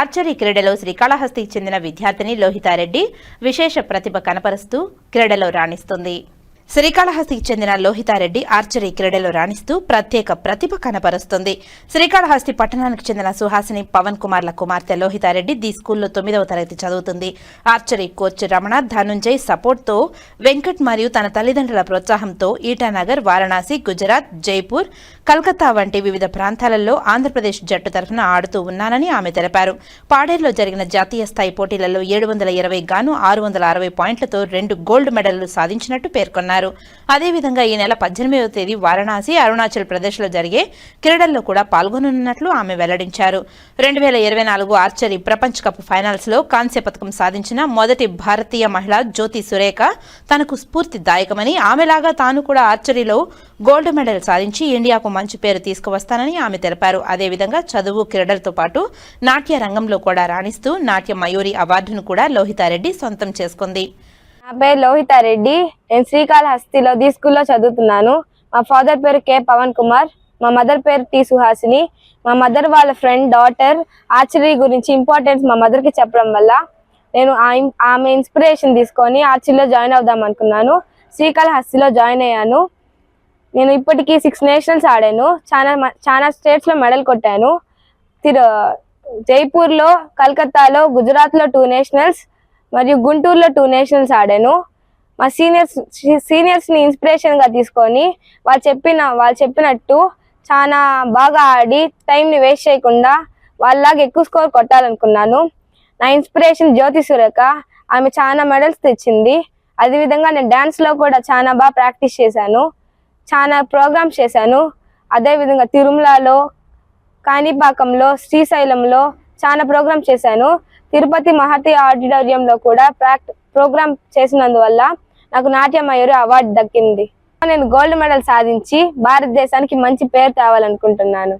Archery క్రీడలో శ్రీకాళహస్తికి చెందిన విద్యార్థిని లోహితారెడ్డి విశేష ప్రతిభ కనపరుస్తూ క్రీడలో రాణిస్తుంది. శ్రీకాళహస్తికి చెందిన లోహితారెడ్డి ఆర్చరీ క్రీడలో రాణిస్తూ ప్రత్యేక ప్రతిభ కనపరుస్తుంది శ్రీకాళహస్తి పట్టణానికి చెందిన సుహాసిని పవన్ కుమార్ల కుమార్తె లోహితారెడ్డి ది స్కూల్లో తొమ్మిదవ తరగతి చదువుతుంది. ఆర్చరీ కోచ్ రమణ ధనుంజయ్ సపోర్ట్తో వెంకట్ మరియు తన తల్లిదండ్రుల ప్రోత్సాహంతో ఈటానగర్ వారణాసి గుజరాత్ జైపూర్ కల్కత్తా వంటి వివిధ ప్రాంతాలలో ఆంధ్రప్రదేశ్ జట్టు తరఫున ఆడుతూ ఉన్నానని ఆమె తెలిపారు. పాడేరులో జరిగిన జాతీయ స్థాయి పోటీలలో ఏడు వందల ఇరవై గాను ఆరు వందల అరవై పాయింట్లతో రెండు గోల్డ్ మెడళ్ళు సాధించినట్టు పేర్కొన్నారు. అదేవిధంగా ఈ నెల పద్దెనిమిదవ తేదీ వారణాసి అరుణాచల్ ప్రదేశ్లో జరిగే క్రీడల్లో కూడా పాల్గొనున్నట్లు ఆమె వెల్లడించారు. రెండు వేల ఇరవై నాలుగు ఆర్చరీ ప్రపంచ కప్ ఫైనల్స్లో కాంస్య పథకం సాధించిన మొదటి భారతీయ మహిళ జ్యోతి సురేఖ తనకు స్ఫూర్తిదాయకమని ఆమెలాగా తాను కూడా ఆర్చరీలో గోల్డ్ మెడల్ సాధించి ఇండియాకు మంచి పేరు తీసుకువస్తానని ఆమె తెలిపారు. అదేవిధంగా చదువు క్రీడలతో పాటు నాట్య రంగంలో కూడా రాణిస్తూ నాట్య మయూరి అవార్డును కూడా లోహితారెడ్డి సొంతం చేసుకుంది. నా పేరు లోహితారెడ్డి నేను శ్రీకాళహస్తిలో ది స్కూల్లో చదువుతున్నాను. మా ఫాదర్ పేరు కే పవన్ కుమార్. మా మదర్ పేరు టి సుహాసిని. మా మదర్ వాళ్ళ ఫ్రెండ్ డాటర్. ఆర్చరీ గురించి ఇంపార్టెన్స్ మా మదర్కి చెప్పడం వల్ల నేను ఆ ఆమె ఇన్స్పిరేషన్ తీసుకొని ఆర్చరీలో జాయిన్ అవుదాం అనుకున్నాను. శ్రీకాళహస్తిలో జాయిన్ అయ్యాను. నేను ఇప్పటికీ సిక్స్ నేషనల్స్ ఆడాను. చాలా మ- చాలా స్టేట్స్లో మెడల్ కొట్టాను. తిరు జైపూర్లో కలకత్తాలో గుజరాత్లో టూ నేషనల్స్ మరియు గుంటూరులో టూ నేషనల్స్ ఆడాను. మా సీనియర్స్ సీనియర్స్ని ఇన్స్పిరేషన్గా తీసుకొని వాళ్ళు చెప్పిన వాళ్ళు చెప్పినట్టు చాలా బాగా ఆడి టైంని వేస్ట్ చేయకుండా వాళ్ళలాగా ఎక్కువ స్కోర్ కొట్టాలనుకున్నాను. నా ఇన్స్పిరేషన్ జ్యోతి సురేఖ. ఆమె చాలా మెడల్స్ తెచ్చింది. అదేవిధంగా నేను డ్యాన్స్లో కూడా చాలా బాగా ప్రాక్టీస్ చేశాను. చాలా ప్రోగ్రామ్స్ చేశాను. అదేవిధంగా తిరుమలలో కాణిపాకంలో శ్రీశైలంలో చాలా ప్రోగ్రామ్ చేశాను. తిరుపతి మహతి ఆడిటోరియంలో కూడా ప్రాక్ట్ ప్రోగ్రామ్ చేసినందువల్ల నాకు నాట్య మయూరి అవార్డు దక్కింది. నేను గోల్డ్ మెడల్ సాధించి భారతదేశానికి మంచి పేరు తేవాలనుకుంటున్నాను.